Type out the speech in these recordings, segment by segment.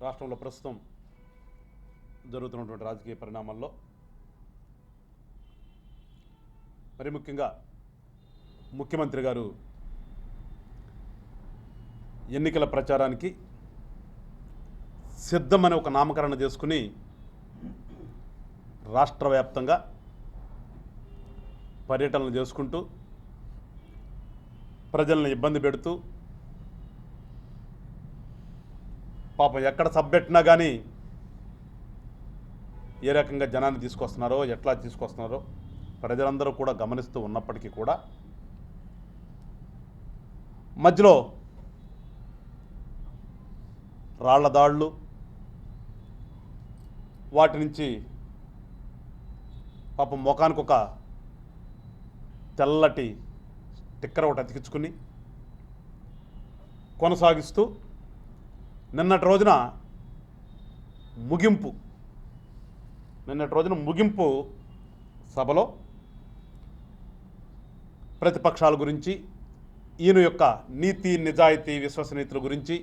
రాష్ట్రంలో ప్రస్తుతం జరుగుతున్నటువంటి రాజకీయ పరిణామాల్లో మరి ముఖ్యంగా ముఖ్యమంత్రి గారు ఎన్నికల ప్రచారానికి సిద్ధమని ఒక నామకరణ చేసుకుని రాష్ట్ర వ్యాప్తంగా పర్యటనలు చేసుకుంటూ ప్రజలను ఇబ్బంది పెడుతూ పాపం ఎక్కడ సబ్బెట్టినా కానీ ఏ రకంగా జనాన్ని తీసుకొస్తున్నారో ఎట్లా తీసుకొస్తున్నారో ప్రజలందరూ కూడా గమనిస్తూ ఉన్నప్పటికీ కూడా మధ్యలో రాళ్ళ దాళ్ళు వాటి నుంచి పాపం ముఖానికి ఒక తెల్లటి టిక్కర ఒకటి అతికించుకుని కొనసాగిస్తూ నిన్నటి రోజున ముగింపు నిన్నటి రోజున ముగింపు సభలో ప్రతిపక్షాల గురించి ఈయన యొక్క నీతి నిజాయితీ విశ్వసనీయతల గురించి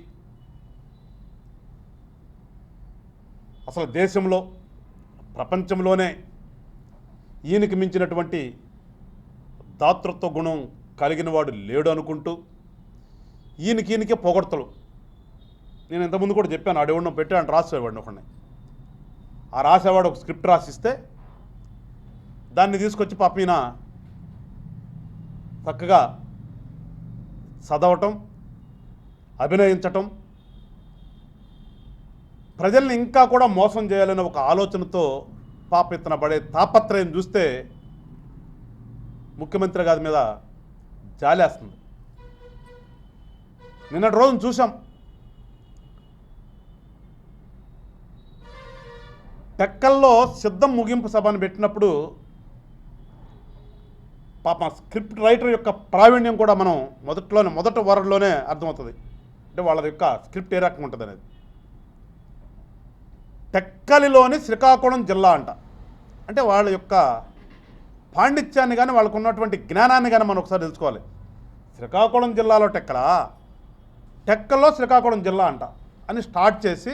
అసలు దేశంలో ప్రపంచంలోనే ఈయనకి మించినటువంటి దాతృత్వ గుణం కలిగిన వాడు లేడు అనుకుంటూ ఈయనకి ఈయనకే పొగడతలు. నేను ఇంతకుముందు కూడా చెప్పాను ఆడేవాడిని పెట్టాను రాసేవాడిని ఒకడిని. ఆ రాసేవాడు ఒక స్క్రిప్ట్ రాసిస్తే దాన్ని తీసుకొచ్చి పాప ఈయన చక్కగా చదవటం అభినయించటం ప్రజల్ని ఇంకా కూడా మోసం చేయాలనే ఒక ఆలోచనతో పాప ఇతన పడే తాపత్రయం చూస్తే ముఖ్యమంత్రి గారి మీద జాలేస్తుంది. నిన్నటి రోజున చూసాం టెక్కల్లో సిద్ధం ముగింపు సభను పెట్టినప్పుడు పాప స్క్రిప్ట్ రైటర్ యొక్క ప్రావీణ్యం కూడా మనం మొదట్లోనే మొదటి వరల్డ్లోనే అర్థమవుతుంది. అంటే వాళ్ళ యొక్క స్క్రిప్ట్ ఏ రకంగా ఉంటుంది అనేది. టెక్కలిలోని శ్రీకాకుళం జిల్లా అంట. అంటే వాళ్ళ యొక్క పాండిత్యాన్ని కానీ వాళ్ళకు ఉన్నటువంటి జ్ఞానాన్ని కానీ మనం ఒకసారి తెలుసుకోవాలి. శ్రీకాకుళం జిల్లాలో టెక్కలా? టెక్కల్లో శ్రీకాకుళం జిల్లా అంట అని స్టార్ట్ చేసి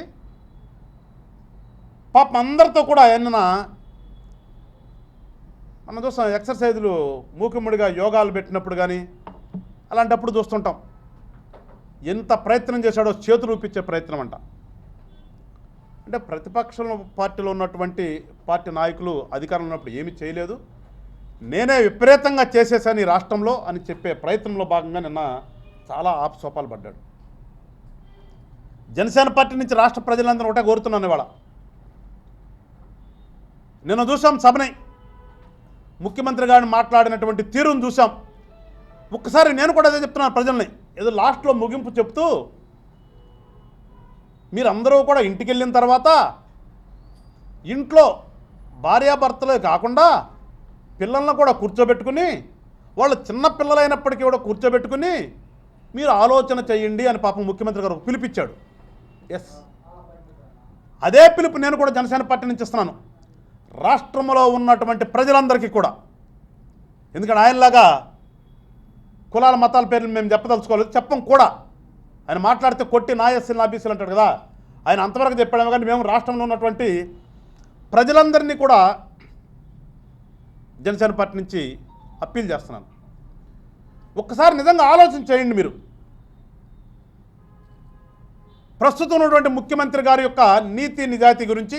పాపం అందరితో కూడా ఎన్న మనం చూస్తాం ఎక్సర్సైజులు మూకిముడిగా యోగాలు పెట్టినప్పుడు కానీ అలాంటప్పుడు చూస్తుంటాం. ఎంత ప్రయత్నం చేశాడో చేతులు ఊపించే ప్రయత్నం అంట. అంటే ప్రతిపక్షం పార్టీలో ఉన్నటువంటి పార్టీ నాయకులు అధికారంలో ఉన్నప్పుడు ఏమీ చేయలేదు. నేనే విపరీతంగా చేసేసాను ఈ రాష్ట్రంలో అని చెప్పే ప్రయత్నంలో భాగంగా నిన్న చాలా ఆపసోపాలు పడ్డాడు. జనసేన పార్టీ నుంచి రాష్ట్ర ప్రజలందరూ ఒకటే కోరుతున్నాను ఇవాళ. నిన్న చూసాం సభని. ముఖ్యమంత్రి గారిని మాట్లాడినటువంటి తీరును చూసాం. ఒక్కసారి నేను కూడా అదే చెప్తున్నాను ప్రజల్ని. ఏదో లాస్ట్లో ముగింపు చెప్తూ మీరందరూ కూడా ఇంటికి వెళ్ళిన తర్వాత ఇంట్లో భార్యాభర్తలే కాకుండా పిల్లలను కూడా కూర్చోబెట్టుకుని వాళ్ళు చిన్న పిల్లలైనప్పటికీ కూడా కూర్చోబెట్టుకుని మీరు ఆలోచన చేయండి అని పాపం ముఖ్యమంత్రి గారు పిలిపించాడు ఎస్ అదే పిలుపు నేను కూడా జనసేన పార్టీ నుంచి ఇస్తున్నాను. రాష్ట్రంలో ఉన్నటువంటి ప్రజలందరికీ కూడా. ఎందుకంటే ఆయనలాగా కులాల మతాల పేర్లు మేము చెప్పదలుచుకోలేదు చెప్పం కూడా. ఆయన మాట్లాడితే కొట్టి నాయస్సులు ఆఫీసులు అంటాడు కదా. ఆయన అంతవరకు చెప్పాడేమో కానీ మేము రాష్ట్రంలో ఉన్నటువంటి ప్రజలందరినీ కూడా జనసేన పార్టీ నుంచి అప్పీల్ చేస్తున్నాను. ఒక్కసారి నిజంగా ఆలోచన చేయండి మీరు. ప్రస్తుతం ఉన్నటువంటి ముఖ్యమంత్రి గారి యొక్క నీతి నిజాయితీ గురించి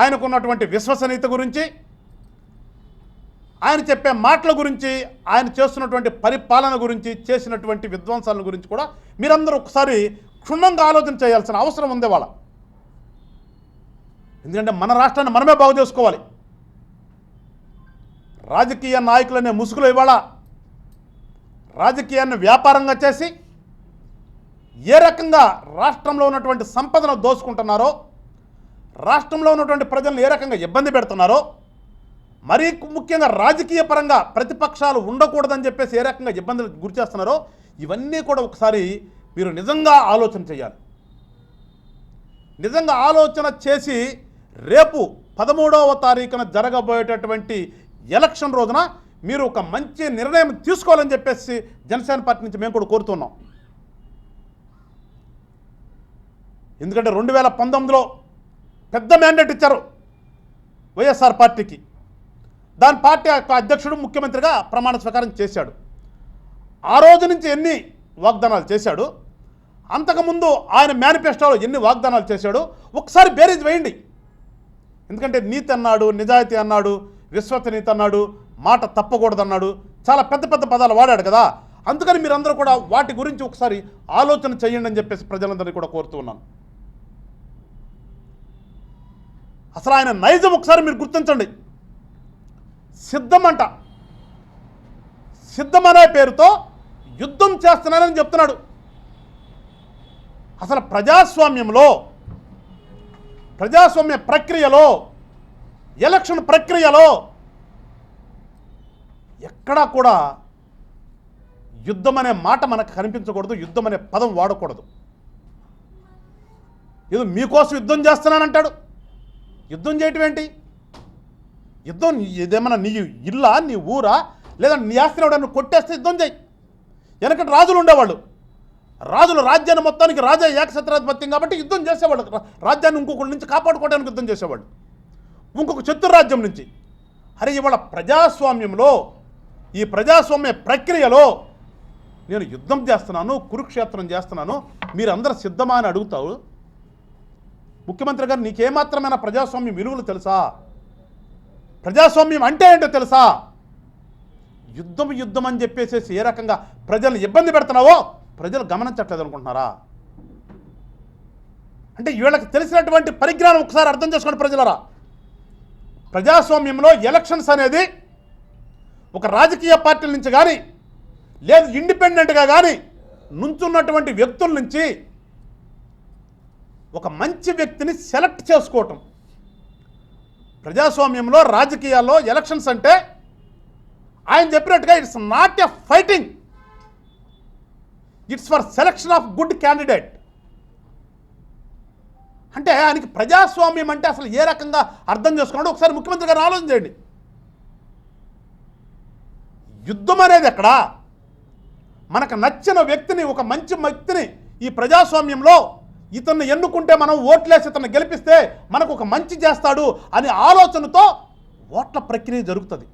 ఆయనకున్నటువంటి విశ్వసనీయత గురించి ఆయన చెప్పే మాటల గురించి ఆయన చేస్తున్నటువంటి పరిపాలన గురించి చేసినటువంటి విధ్వంసాల గురించి కూడా మీరందరూ ఒకసారి క్షుణ్ణంగా ఆలోచన చేయాల్సిన అవసరం ఉంది వాళ్ళ. ఎందుకంటే మన రాష్ట్రాన్ని మనమే బాగు చేసుకోవాలి. రాజకీయ నాయకులనే ముసుగులు ఇవాళ రాజకీయాన్ని వ్యాపారంగా చేసి ఏ రకంగా రాష్ట్రంలో ఉన్నటువంటి సంపదను దోచుకుంటున్నారో రాష్ట్రంలో ఉన్నటువంటి ప్రజలను ఏ రకంగా ఇబ్బంది పెడుతున్నారో మరీ ముఖ్యంగా రాజకీయ పరంగా ప్రతిపక్షాలు ఉండకూడదని చెప్పేసి ఏ రకంగా ఇబ్బందులు గురి చేస్తున్నారో ఇవన్నీ కూడా ఒకసారి మీరు నిజంగా ఆలోచన చేయాలి. నిజంగా ఆలోచన చేసి రేపు పదమూడవ తారీఖున జరగబోయేటటువంటి ఎలక్షన్ రోజున మీరు ఒక మంచి నిర్ణయం తీసుకోవాలని చెప్పేసి జనసేన పార్టీ నుంచి మేము కూడా కోరుతున్నాం. ఎందుకంటే రెండు వేల పంతొమ్మిదిలో పెద్ద మ్యాండేట్ ఇచ్చారు వైఎస్ఆర్ పార్టీకి. దాని పార్టీ యొక్క అధ్యక్షుడు ముఖ్యమంత్రిగా ప్రమాణ స్వీకారం చేశాడు. ఆ రోజు నుంచి ఎన్ని వాగ్దానాలు చేశాడు? అంతకుముందు ఆయన మేనిఫెస్టోలో ఎన్ని వాగ్దానాలు చేశాడు? ఒకసారి బేరీజ్ వేయండి. ఎందుకంటే నీతి అన్నాడు నిజాయితీ అన్నాడు విశ్వసనీయత అన్నాడు మాట తప్పకూడదన్నాడు. చాలా పెద్ద పెద్ద పదాలు వాడాడు కదా. అందుకని మీరందరూ కూడా వాటి గురించి ఒకసారి ఆలోచన చేయండి అని చెప్పేసి ప్రజలందరినీ కూడా కోరుతూ ఉన్నాను. అసలు ఆయన నైజం ఒకసారి మీరు గుర్తించండి. సిద్ధమంట. సిద్ధం అనే పేరుతో యుద్ధం చేస్తున్నానని చెప్తున్నాడు. అసలు ప్రజాస్వామ్యంలో ప్రజాస్వామ్య ప్రక్రియలో ఎలక్షన్ ప్రక్రియలో ఎక్కడా కూడా యుద్ధం అనే మాట మనకు కనిపించకూడదు యుద్ధం అనే పదం వాడకూడదు. ఏదో మీకోసం యుద్ధం చేస్తున్నానంటాడు. యుద్ధం చేయటం ఏంటి? యుద్ధం ఇదేమన్నా నీ ఇల్లా నీ ఊరా? లేదా నీ ఆస్తిని ఎవడన్నా కొట్టేస్తే యుద్ధం చేయి. వెనకటి రాజులు ఉండేవాళ్ళు. రాజులు రాజ్యాన్ని మొత్తానికి రాజా ఏకసత్రాధిపత్యం కాబట్టి యుద్ధం చేసేవాళ్ళు. రాజ్యాన్ని ఇంకొకటి నుంచి కాపాడుకోవడానికి యుద్ధం చేసేవాళ్ళు. ఇంకొక చతుర్రాజ్యం నుంచి. అరే ఇవాళ ప్రజాస్వామ్యంలో ఈ ప్రజాస్వామ్య ప్రక్రియలో నేను యుద్ధం చేస్తున్నాను కురుక్షేత్రం చేస్తున్నాను మీరందరూ సిద్ధమా అని అడుగుతావు? ముఖ్యమంత్రి గారు నీకేమాత్రమైన ప్రజాస్వామ్యం విలువలు తెలుసా? ప్రజాస్వామ్యం అంటే ఏంటో తెలుసా? యుద్ధం యుద్ధం అని చెప్పేసేసి ఏ రకంగా ప్రజలను ఇబ్బంది పెడుతున్నావో ప్రజలు గమనించట్లేదు అనుకుంటున్నారా? అంటే వీళ్ళకి తెలిసినటువంటి పరిజ్ఞానం ఒకసారి అర్థం చేసుకోండి ప్రజలరా. ప్రజాస్వామ్యంలో ఎలక్షన్స్ అనేది ఒక రాజకీయ పార్టీల నుంచి కానీ లేదు ఇండిపెండెంట్గా కానీ నుంచున్నటువంటి వ్యక్తుల నుంచి ఒక మంచి వ్యక్తిని సెలెక్ట్ చేసుకోవటం. ప్రజాస్వామ్యంలో రాజకీయాల్లో ఎలక్షన్స్ అంటే ఆయన చెప్పినట్టుగా it's not a fighting. It's for selection of good candidate. అంటే ఆయనకి ప్రజాస్వామ్యం అంటే అసలు ఏ రకంగా అర్థం చేసుకున్నాడో ఒకసారి ముఖ్యమంత్రి గారు ఆలోచన చేయండి. యుద్ధం అనేది ఎక్కడా? మనకు నచ్చిన వ్యక్తిని ఒక మంచి వ్యక్తిని ఈ ప్రజాస్వామ్యంలో ఇతన్ని ఎన్నుకుంటే మనం ఓట్లేసి ఇతను గెలిపిస్తే మనకు ఒక మంచి చేస్తాడు అనే ఆలోచనతో ఓట్ల ప్రక్రియ జరుగుతుంది.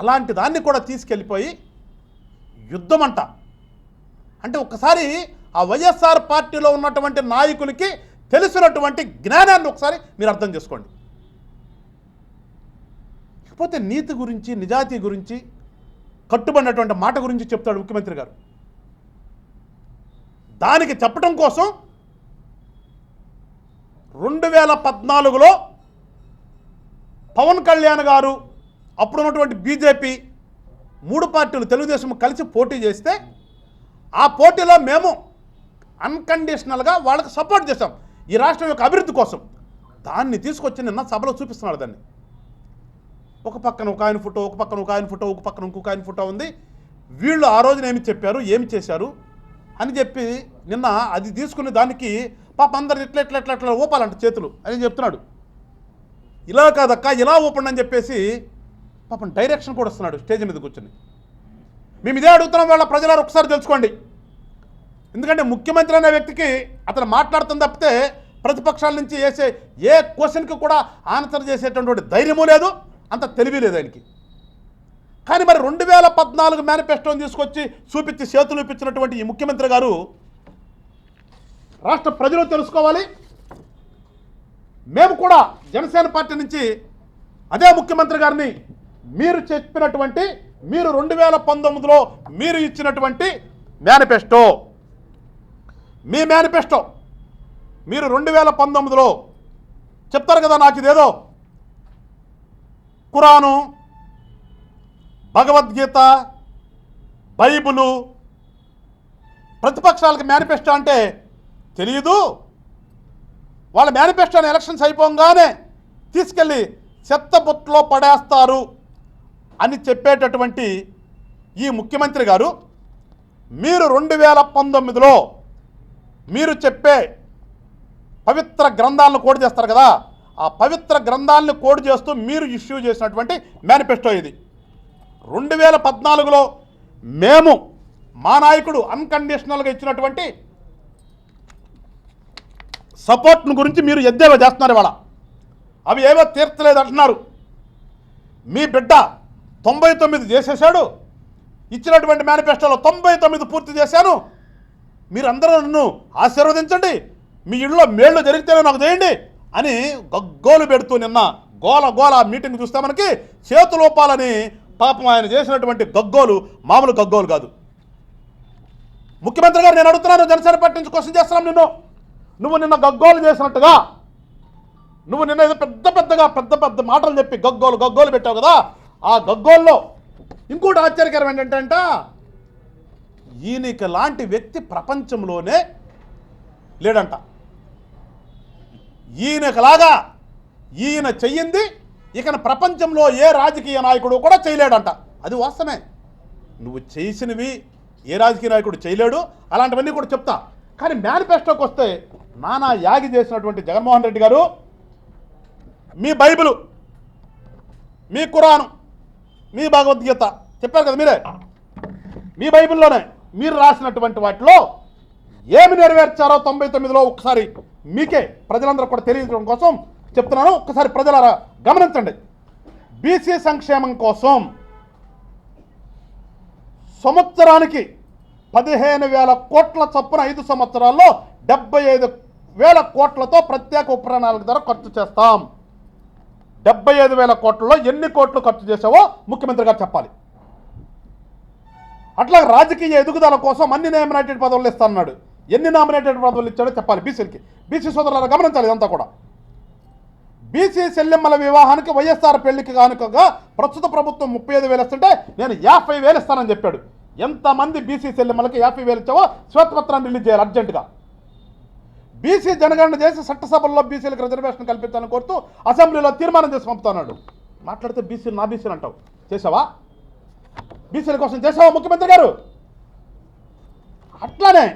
అలాంటి దాన్ని కూడా తీసుకెళ్ళిపోయి యుద్ధం అంట. అంటే ఒకసారి ఆ వైఎస్ఆర్ పార్టీలో ఉన్నటువంటి నాయకులకి తెలిసినటువంటి జ్ఞానాన్ని ఒకసారి మీరు అర్థం చేసుకోండి. ఇకపోతే నీతి గురించి నిజాయితీ గురించి కట్టుబడినటువంటి మాట గురించి చెప్తాడు ముఖ్యమంత్రి గారు. దానికి చెప్పడం కోసం రెండు వేల పద్నాలుగులో పవన్ కళ్యాణ్ గారు అప్పుడు ఉన్నటువంటి బీజేపీ మూడు పార్టీలు తెలుగుదేశం కలిసి పోటీ చేస్తే ఆ పోటీలో మేము అన్కండిషనల్గా వాళ్ళకి సపోర్ట్ చేస్తాం ఈ రాష్ట్రం యొక్క అభివృద్ధి కోసం. దాన్ని తీసుకొచ్చి నిన్న సభలో చూపిస్తున్నాడు దాన్ని. ఒక పక్కన ఒక ఆయన ఫోటో ఒక పక్కన ఒక ఆయన ఫోటో ఒక పక్కన ఇంకొక ఆయన ఫోటో ఉంది. వీళ్ళు ఆ రోజున ఏమి చెప్పారు ఏమి చేశారు అని చెప్పి నిన్న అది తీసుకుని దానికి పాప అందరు ఇట్లా ఇట్లా ఇట్లా ఇట్లా ఊపాలంట చేతులు. అని చెప్తున్నాడు. ఇలా కాదక్క ఇలా ఊపండి అని చెప్పేసి పాపం డైరెక్షన్ కూడా వస్తున్నాడు స్టేజ్ మీద కూర్చొని. మేము ఇదే అడుగుతున్నాం వాళ్ళ ప్రజలారు ఒకసారి తెలుసుకోండి. ఎందుకంటే ముఖ్యమంత్రి అనే వ్యక్తికి అతను మాట్లాడుతుంది తప్పితే ప్రతిపక్షాల నుంచి వేసే ఏ క్వశ్చన్కి కూడా ఆన్సర్ చేసేటటువంటి ధైర్యము లేదు అంత తెలివి లేదు ఆయనకి. కానీ మరి రెండు వేల పద్నాలుగు మేనిఫెస్టోని తీసుకొచ్చి చూపించి చేతులు ఇప్పించినటువంటి ఈ ముఖ్యమంత్రి గారు రాష్ట్ర ప్రజలు తెలుసుకోవాలి. మేము కూడా జనసేన పార్టీ నుంచి అదే ముఖ్యమంత్రి గారిని మీరు చెప్పినటువంటి మీరు రెండు వేల పంతొమ్మిదిలో మీరు ఇచ్చినటువంటి మేనిఫెస్టో. మీ మేనిఫెస్టో. మీరు రెండు వేల పంతొమ్మిదిలో చెప్తారు కదా నాకు ఇదేదో? ఖురాను భగవద్గీత బైబులు ప్రతిపక్షాలకు మేనిఫెస్టో అంటే తెలియదు వాళ్ళ మేనిఫెస్టోని ఎలక్షన్స్ అయిపోగానే తీసుకెళ్ళి చెత్త బుట్టలో పడేస్తారు అని చెప్పేటటువంటి ఈ ముఖ్యమంత్రి గారు. మీరు రెండు వేల పంతొమ్మిదిలో మీరు చెప్పే పవిత్ర గ్రంథాలను కోడ్ చేస్తారు కదా ఆ పవిత్ర గ్రంథాలను కోడ్ చేస్తూ మీరు ఇష్యూ చేసినటువంటి మేనిఫెస్టో ఇది. రెండు వేల పద్నాలుగులో మేము మా నాయకుడు అన్కండిషనల్గా ఇచ్చినటువంటి సపోర్ట్ను గురించి మీరు ఎద్దేవా చేస్తున్నారు ఇవాళ. అవి ఏవో తీర్చలేదు అంటున్నారు. మీ బిడ్డ తొంభై తొమ్మిది చేసేసాడు ఇచ్చినటువంటి మేనిఫెస్టోలో తొంభై తొమ్మిది పూర్తి చేశాను మీరందరూ నన్ను ఆశీర్వదించండి. మీ ఇళ్ళలో మేళ్ళు జరిగితేనే నాకు చేయండి అని గగ్గోలు పెడుతూ నిన్న గోల గోల మీటింగ్ చూస్తే మనకి చేతులోపాలని పాపం ఆయన చేసినటువంటి గగ్గోలు మామూలు గగ్గోలు కాదు. ముఖ్యమంత్రి గారు నేను అడుగుతున్నాను జనసేన పార్టీ నుంచి క్వశ్చన్ చేస్తున్నాను నిన్ను. నువ్వు నిన్న గగ్గోలు చేసినట్టుగా నువ్వు నిన్న ఏదో పెద్ద పెద్దగా పెద్ద పెద్ద మాటలు చెప్పి గగ్గోలు గగ్గోలు పెట్టావు కదా. ఆ గగ్గోల్లో ఇంకోటి ఆశ్చర్యకరం ఏంటంటే ఈయనకి లాంటి వ్యక్తి ప్రపంచంలోనే లేడంట. ఈయనకలాగా ఈయన చెయ్యింది ఇక ప్రపంచంలో ఏ రాజకీయ నాయకుడు కూడా చేయలేడంట. అది వాస్తవమే. నువ్వు చేసినవి ఏ రాజకీయ నాయకుడు చేయలేడు అలాంటివన్నీ కూడా చెప్తా. కానీ మేనిఫెస్టోకి వస్తే నానా యాగి చేసినటువంటి జగన్మోహన్ రెడ్డి గారు మీ బైబిలు మీ కురాను మీ భగవద్గీత చెప్పారు కదా మీరే? మీ బైబిల్లోనే. మీరు రాసినటువంటి వాటిలో ఏమి నెరవేర్చారో తొంభై తొమ్మిదిలో ఒకసారి మీకే ప్రజలందరూ కూడా తెలియజేయడం కోసం చెప్తున్నాను. ఒక్కసారి ప్రజలారా గమనించండి. బీసీ సంక్షేమం కోసం సంవత్సరానికి పదిహేను వేల కోట్ల చొప్పున ఐదు సంవత్సరాల్లో డెబ్బై ఐదు వేల కోట్లతో ప్రత్యేక ఉపకరణాల ధర ఖర్చు చేస్తాం. డెబ్బై ఐదు వేల కోట్లలో ఎన్ని కోట్లు ఖర్చు చేసావో ముఖ్యమంత్రి గారు చెప్పాలి. అట్లా రాజకీయ ఎదుగుదల కోసం అన్ని నామినేటెడ్ పదవులు ఇస్తాడు ఎన్ని నామినేటెడ్ పదవులు ఇచ్చాడో చెప్పాలి బీసీలకి. బీసీ సోదరులను గమనించాలి ఇదంతా కూడా. బీసీ చెల్లెమ్మల వివాహానికి వైఎస్ఆర్ పెళ్ళికి కానుకగా ప్రస్తుత ప్రభుత్వం ముప్పై ఐదు వేలు ఇస్తుంటే నేను యాభై వేలు ఇస్తానని చెప్పాడు. ఎంతమంది బీసీ సెల్లెమ్మలకి యాభై వేలు ఇచ్చావో శ్వేతపత్రాన్ని రిలీజ్ చేయాలి అర్జెంటుగా. బీసీ జనగణన చేసి చట్టసభల్లో బీసీలకు రిజర్వేషన్ కల్పించాలని కోరుతూ అసెంబ్లీలో తీర్మానం చేసి పంపుతున్నాడు. మాట్లాడితే బీసీలు నా బీసీలు అంటావు. చేసావా బీసీల కోసం చేసావా ముఖ్యమంత్రి గారు. అట్లానే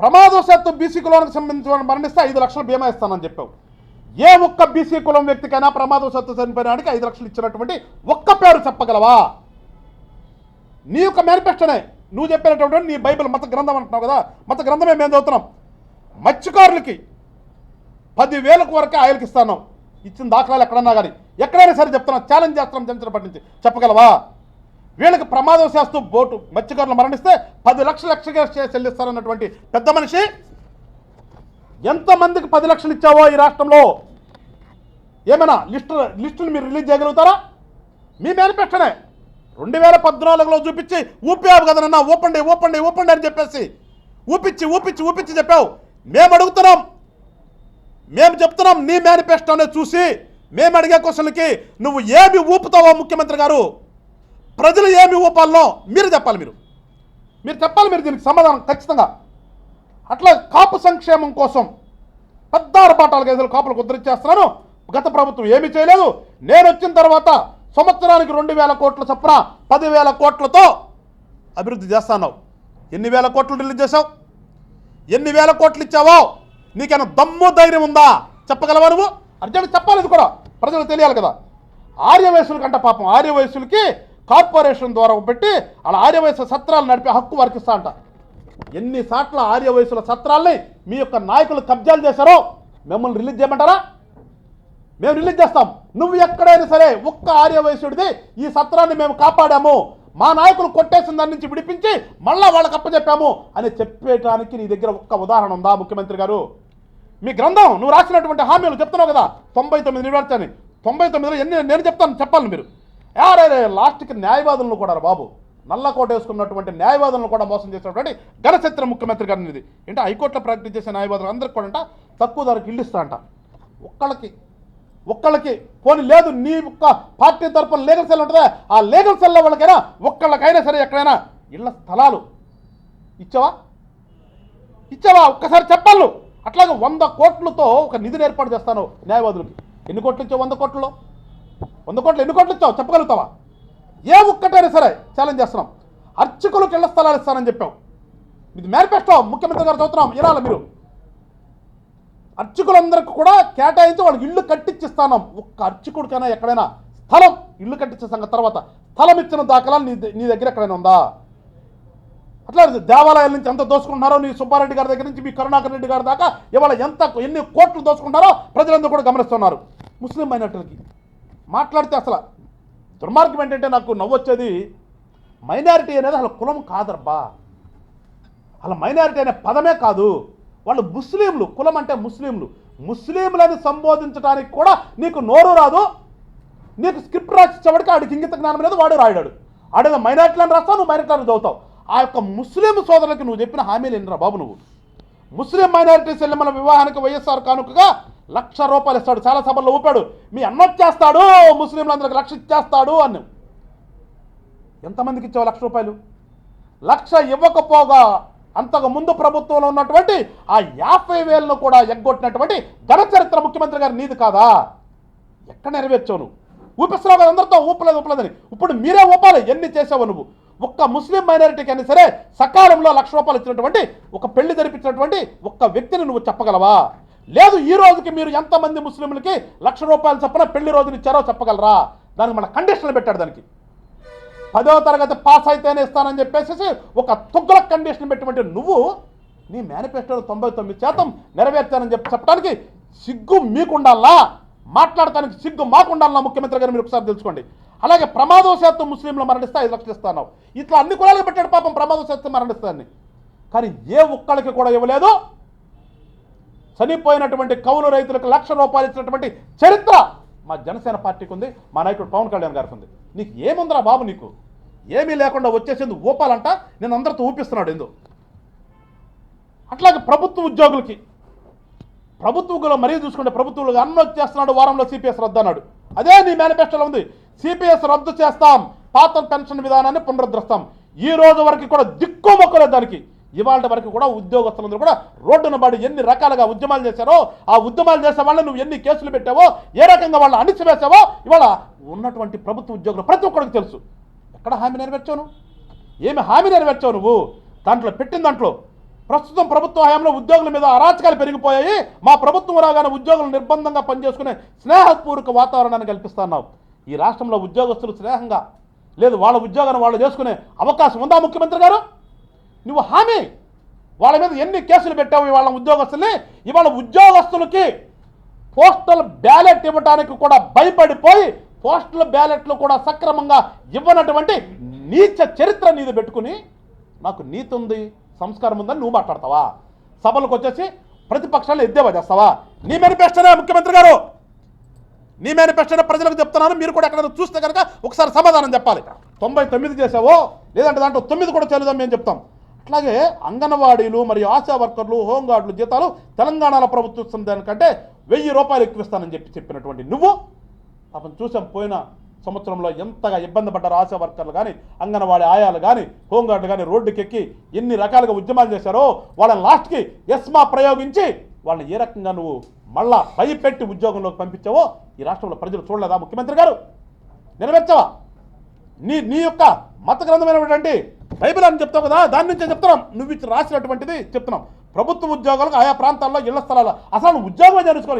ప్రమాదవశాత్తు బీసీ కులానికి సంబంధించిన మరణిస్తే ఐదు లక్షలు బీమా ఇస్తానని చెప్పావు. ఏ ఒక్క బీసీ కులం వ్యక్తికైనా ప్రమాదవశాత్తు చనిపోయినానికి ఐదు లక్షలు ఇచ్చినటువంటి ఒక్క పేరు చెప్పగలవా? నీ యొక్క మేనిఫెస్టోనే. నువ్వు చెప్పినటువంటి నీ బైబిల్ మత గ్రంథం అంటున్నావు కదా మత గ్రంథమే మేము చదువుతున్నాం మత్స్యకారులకి పదివేలకు వరకే ఆయలకి ఇస్తాను. ఇచ్చిన దాఖలాలు ఎక్కడన్నా కానీ ఎక్కడైనా సరే చెప్తున్నా ఛాలెంజ్ చేస్తున్నాం జనసేన నుంచి. చెప్పగలవా? వీళ్ళకి ప్రమాదం చేస్తూ బోటు మత్స్యకారులు మరణిస్తే పది లక్షలు లక్షగా చెల్లిస్తారన్నటువంటి పెద్ద మనిషి ఎంతమందికి పది లక్షలు ఇచ్చావో ఈ రాష్ట్రంలో? ఏమైనా లిస్టు లిస్టులు మీరు రిలీజ్ చేయగలుగుతారా? మీ మేనిఫెస్టోనే. రెండు వేల పద్నాలుగులో చూపించి ఊపియావు కదా నన్న ఊపండి ఊపండి ఊపండి అని చెప్పేసి. ఊపిచ్చి ఊపిచ్చి ఊపిచ్చి చెప్పావు. మేము అడుగుతున్నాం మేము చెప్తున్నాం నీ మేనిఫెస్టోనే చూసి మేము అడిగే క్వశ్చన్లకి నువ్వు ఏమి ఊపుతావో ముఖ్యమంత్రి గారు? ప్రజలు ఏమి ఊపాలనో మీరు చెప్పాలి మీరు. మీరు చెప్పాలి మీరు దీనికి సమాధానం ఖచ్చితంగా. అట్లా కాపు సంక్షేమం కోసం పెద్ద ఆర్భాటాలు గేదెలు కాపులకు ఉద్ధరించేస్తున్నాను. గత ప్రభుత్వం ఏమీ చేయలేదు. నేను వచ్చిన తర్వాత సంవత్సరానికి రెండు వేల కోట్ల చొప్పున పదివేల కోట్లతో అభివృద్ధి చేస్తాను ఎన్ని వేల కోట్లు రిలీజ్ చేశావు? ఎన్ని వేల కోట్లు ఇచ్చావో? నీకైనా దమ్ము ధైర్యం ఉందా? చెప్పగలవా నువ్వు? అర్జెంట్ చెప్పాలి కూడా. ప్రజలకు తెలియాలి కదా. ఆర్యవయసులకి అంట పాపం ఆర్యవయస్సులకి కార్పొరేషన్ ద్వారా పెట్టి అలా ఆర్యవయస్సు సత్రాలు నడిపే హక్కు వర్కిస్తా ఇస్తా అంట. ఎన్ని సాట్ల ఆర్యవయసుల సత్రాల్ని మీ యొక్క నాయకులు కబ్జాలు చేశారో మిమ్మల్ని రిలీజ్ చేయమంటారా? మేము రిలీజ్ చేస్తాం. నువ్వు ఎక్కడైనా సరే ఒక్క ఆర్యవయసుడిది ఈ సత్రాన్ని మేము కాపాడాము. మా నాయకులు కొట్టేసిన దాని నుంచి విడిపించి మళ్ళా వాళ్ళకి అప్పచెప్పాము అని చెప్పేటానికి నీ దగ్గర ఒక్క ఉదాహరణ ఉందా ముఖ్యమంత్రి గారు? మీ గ్రంథం నువ్వు రాసినటువంటి హామీలు చెప్తున్నావు కదా తొంభై తొమ్మిది నివేర్చని. తొంభై తొమ్మిదిలో ఎన్ని నేను చెప్తాను చెప్పాలి మీరు. యారే లాస్ట్కి న్యాయవాదులను కూడా రా బాబు. నల్లకోట వేసుకున్నటువంటి న్యాయవాదులను కూడా మోసం చేసినటువంటి ఘనచిత్ర ముఖ్యమంత్రి గారిని ఇది అంటే హైకోర్టులో ప్రాక్టీస్ చేసే న్యాయవాదులు అందరికీ కూడా అంట తక్కువ ధరకు ఇల్లు ఇస్తా అంట ఒక్కళ్ళకి ఒక్కళ్ళకి పోనీ లేదు నీ ఒక్క పార్టీ తరఫున లీగల్ సెల్ ఉంటుందా? ఆ లీగల్ సెల్లో వాళ్ళకైనా ఒక్కళ్ళకైనా సరే ఎక్కడైనా ఇళ్ళ స్థలాలు ఇచ్చావా? ఇచ్చావా? ఒక్కసారి చెప్పాలి అట్లాగే వంద కోట్లతో ఒక నిధిని ఏర్పాటు చేస్తాను న్యాయవాదులకి. ఎన్ని కోట్లు ఇచ్చావు వంద కోట్లు వంద కోట్లు ఎన్ని కోట్లు ఇచ్చావు? చెప్పగలుగుతావా? ఏ ఒక్కటైనా సరే ఛాలెంజ్ చేస్తున్నాం. అర్చకులకు ఇళ్ళ స్థలాలు ఇస్తానని చెప్పావు. ఇది మేనిఫెస్టో ముఖ్యమంత్రి గారు చదువుతున్నాం. ఇరాల మీరు? అర్చకులందరికీ కూడా కేటాయించి వాళ్ళకి ఇల్లు కట్టించిస్తాను. ఒక్క అర్చకుడికైనా ఎక్కడైనా స్థలం ఇల్లు కట్టించే సంగతి తర్వాత స్థలం ఇచ్చిన దాఖలా నీ నీ దగ్గర ఎక్కడైనా ఉందా? అట్లా దేవాలయాల నుంచి ఎంత దోసుకుంటున్నారో నీ సుబ్బారెడ్డి గారి దగ్గర నుంచి మీ కరుణాకర్ రెడ్డి గారి దాకా ఇవాళ ఎంత ఎన్ని కోట్లు దోసుకుంటారో ప్రజలందరూ కూడా గమనిస్తున్నారు. ముస్లిం మైనార్టీలకి మాట్లాడితే అసలు దుర్మార్గం ఏంటంటే నాకు నవ్వొచ్చేది మైనారిటీ అనేది అసలు కులం కాదర్బా అలా మైనారిటీ అనే పదమే కాదు. వాళ్ళు ముస్లింలు. కులం అంటే ముస్లింలు. ముస్లింలని సంబోధించడానికి కూడా నీకు నోరు రాదు. నీకు స్క్రిప్ట్ రాసిచ్చేవాడికి ఆడికి ఇంగిత జ్ఞానం లేదు వాడు రాయడాడు. ఆడేదో మైనార్టీలను రాస్తావు నువ్వు మైనార్టీలను చదువుతావు. ఆ యొక్క ముస్లిం సోదరులకి నువ్వు చెప్పిన హామీలు ఎన్నరా బాబు నువ్వు? ముస్లిం మైనారిటీ సెల్లెమ్మల వివాహానికి వైఎస్ఆర్ కానుకగా లక్ష రూపాయలు ఇస్తాడు. చాలా సభల్లో ఊపాడు. మీ అన్న వచ్చేస్తాడు ముస్లింలందరికి లక్ష ఇచ్చేస్తాడు అని ఎంతమందికి ఇచ్చావు లక్ష రూపాయలు? లక్ష ఇవ్వకపోగా అంతకు ముందు ప్రభుత్వంలో ఉన్నటువంటి ఆ యాభై వేలను కూడా ఎగ్గొట్టినటువంటి ఘన చరిత్ర ముఖ్యమంత్రి గారు నీది కాదా? ఎక్కడ నెరవేర్చావు నువ్వు? ఊపిస్తున్నావు కదా అందరితో ఊపలేదు ఊపలేదని. ఇప్పుడు మీరే ఊపాలి ఎన్ని చేసావు నువ్వు? ఒక్క ముస్లిం మైనారిటీకి అయినా సరే సకాలంలో లక్ష రూపాయలు ఇచ్చినటువంటి ఒక పెళ్ళి జరిపించినటువంటి ఒక్క వ్యక్తిని నువ్వు చెప్పగలవా? లేదు ఈ రోజుకి మీరు ఎంతమంది ముస్లింలకి లక్ష రూపాయలు చొప్పున పెళ్ళి రోజునిచ్చారో చెప్పగలరా? దానికి మన కండిషన్లు పెట్టాడు దానికి. పదో తరగతి పాస్ అయితేనే ఇస్తానని చెప్పేసి ఒక తుగ్గల కండిషన్ పెట్టినటువంటి నువ్వు నీ మేనిఫెస్టోలో తొంభై తొమ్మిది శాతం నెరవేర్చానని చెప్పి చెప్పడానికి సిగ్గు మీకుండాలా? మాట్లాడటానికి సిగ్గు మాకుండాలా? ముఖ్యమంత్రి గారు మీరు ఒకసారి తెలుసుకోండి. అలాగే ప్రమాదవశాత్తు ముస్లింలు మరణిస్తే ఐదు లక్షలు ఇస్తాను. ఇట్లా అన్ని కులాలకు పెట్టాడు పాపం ప్రమాదవశాత్తు మరణిస్తాన్ని కానీ ఏ ఒక్కడికి కూడా ఇవ్వలేదు. చనిపోయినటువంటి కౌలు రైతులకు లక్ష రూపాయలు ఇచ్చినటువంటి చరిత్ర మా జనసేన పార్టీకి ఉంది మా నాయకుడు పవన్ కళ్యాణ్ గారికి ఉంది. నీకు ఏముందిరా బాబు నీకు? ఏమీ లేకుండా వచ్చేసింది ఊపాలంట నేను అందరితో ఊపిస్తున్నాడు ఎందు. అట్లాగే ప్రభుత్వ ఉద్యోగులకి ప్రభుత్వంలో మరీ చూసుకుంటే ప్రభుత్వం అన్న వచ్చేస్తున్నాడు వారంలో సిపిఎస్ రద్దు అన్నాడు. అదే నీ మేనిఫెస్టోలో ఉంది. సిపిఎస్ రద్దు చేస్తాం పాత పెన్షన్ విధానాన్ని పునరుద్ధరిస్తాం. ఈ రోజు వరకు కూడా దిక్కు మొక్కలేదు దానికి. ఇవాళ వరకు కూడా ఉద్యోగస్తులందరూ కూడా రోడ్డున పడి ఎన్ని రకాలుగా ఉద్యమాలు చేశారో ఆ ఉద్యమాలు చేసే వాళ్ళని నువ్వు ఎన్ని కేసులు పెట్టావో ఏ రకంగా వాళ్ళని అణిచివేసావో ఇవాళ ఉన్నటువంటి ప్రభుత్వ ఉద్యోగులు ప్రతి ఒక్కరికి తెలుసు. ఎక్కడ హామీ నెరవేర్చావు నువ్వు? ఏమి హామీ నెరవేర్చావు నువ్వు? దాంట్లో పెట్టిన దాంట్లో ప్రస్తుతం ప్రభుత్వ హయాంలో ఉద్యోగుల మీద అరాచకాలు పెరిగిపోయాయి. మా ప్రభుత్వం రాగానే ఉద్యోగులు నిర్బంధంగా పనిచేసుకునే స్నేహపూర్వక వాతావరణాన్ని కల్పిస్తున్నావు ఈ రాష్ట్రంలో ఉద్యోగస్తులు స్నేహంగా లేదు వాళ్ళ ఉద్యోగాన్ని వాళ్ళు చేసుకునే అవకాశం ఉందా ముఖ్యమంత్రి గారు? నువ్వు హామీ. వాళ్ళ మీద ఎన్ని కేసులు పెట్టావు వాళ్ళ ఉద్యోగస్తుల్ని? ఇవాళ ఉద్యోగస్తులకి పోస్టల్ బ్యాలెట్ ఇవ్వడానికి కూడా భయపడిపోయి పోస్టల్ బ్యాలెట్లు కూడా సక్రమంగా ఇవ్వనటువంటి నీచ చరిత్ర నీది పెట్టుకుని నాకు నీతి ఉంది సంస్కారం ఉందని నువ్వు మాట్లాడతావా? సభలకు వచ్చేసి ప్రతిపక్షాలు ఎద్దేవా చేస్తావా? నీ మేనిఫెస్టోనే ముఖ్యమంత్రి గారు! నీ మేనిఫెస్టోనే ప్రజలకు చెప్తున్నాను మీరు కూడా ఎక్కడైనా చూస్తే కనుక ఒకసారి సమాధానం చెప్పాలి. తొంభై తొమ్మిది చేసావో లేదంటే దాంట్లో తొమ్మిది కూడా చేయలేదని మేము చెప్తాం. అట్లాగే అంగన్వాడీలు మరియు ఆశా వర్కర్లు హోంగార్డులు జీతాలు తెలంగాణలో ప్రభుత్వం దానికంటే వెయ్యి రూపాయలు ఎక్కువ ఇస్తానని చెప్పి చెప్పినటువంటి నువ్వు పాపం చూసాం పోయిన సంవత్సరంలో ఎంతగా ఇబ్బంది పడ్డారు ఆశా వర్కర్లు కానీ అంగన్వాడీ ఆయాలు కానీ హోంగార్డులు కానీ రోడ్డుకెక్కి ఎన్ని రకాలుగా ఉద్యమాలు చేశారో వాళ్ళని లాస్ట్కి ఎస్మా ప్రయోగించి వాళ్ళని ఏ రకంగా నువ్వు మళ్ళా భయపెట్టి ఉద్యోగంలోకి పంపించావో ఈ రాష్ట్రంలో ప్రజలు చూడలేదా? ముఖ్యమంత్రి గారు నెరవేర్చవా? నీ నీ యొక్క మత గ్రంథమైనటువంటి బైబిల్ అని చెప్తావు కదా దాని నుంచే చెప్తున్నాం. నువ్వు ఇచ్చి రాసినటువంటిది చెప్తున్నాం. ప్రభుత్వ ఉద్యోగాలకు ఆయా ప్రాంతాల్లో ఇళ్ళ స్థలాలు అసలు నువ్వు ఉద్యోగం చేసుకోవాలి